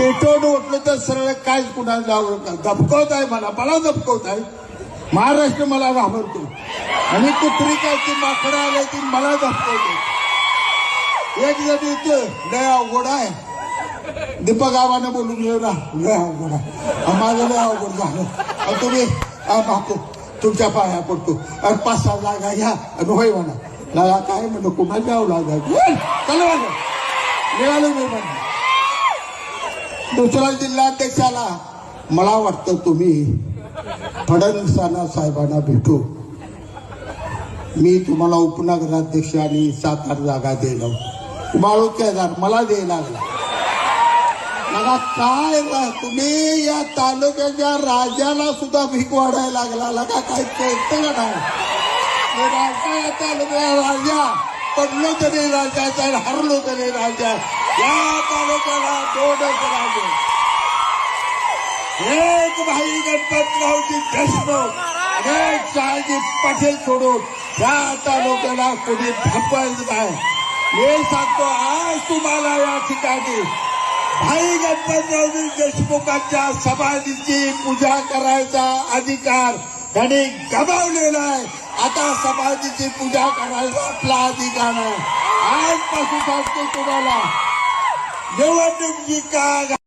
पेटवून उठलं तर सरळ काय कुणाला दबकवत आहे मला मला दबकवत आहे. महाराष्ट्र मला घाबरतो आणि कुत्री कायची माकडं आले ती मला दबकवते एक जण येतं लय अवघड आहे. दीपक आबाने बोलून घेऊ लय अवघड आहे. माझं लय अवघड झालं. तुम्ही अं, तुमच्या पाया पडतो. आणि पाच सहा जागा घ्या आणि होय म्हणा. काय म्हणतो कुणाला जावं लागा? मिळालं मी म्हणा. दुसरा जिल्हाध्यक्षाला. मला वाटतं तुम्ही फडणवीसांना साहेबांना भेटू. मी तुम्हाला उपनगराध्यक्ष आणि सात आठ जागा देलो बाळू केदार मला द्यायला लागला. मला काय तुम्ही या तालुक्याच्या राजाला सुद्धा भीक वाढायला लागला. लगा काय कळतं का नाही? राजा या तालुक्या राजा. पडलो तरी राजाचा आणि हरलो तरी राजा या तालुक्याला दोनच राजे. एक भाई गणपतरावजी देशमुख आणि एक शहाजी पटेल सोडून या तालुक्याला कोणी थांबवायचं नाही. मी सांगतो आज तुम्हाला या ठिकाणी भाई गणपतरावजी देशमुखांच्या समाधीची पूजा करायचा अधिकार त्यांनी गमावलेला आहे. आता समाधीची पूजा करायला आपला अधिकार आहे. आजपासून सांगतो तुम्हाला निवडणूक जी का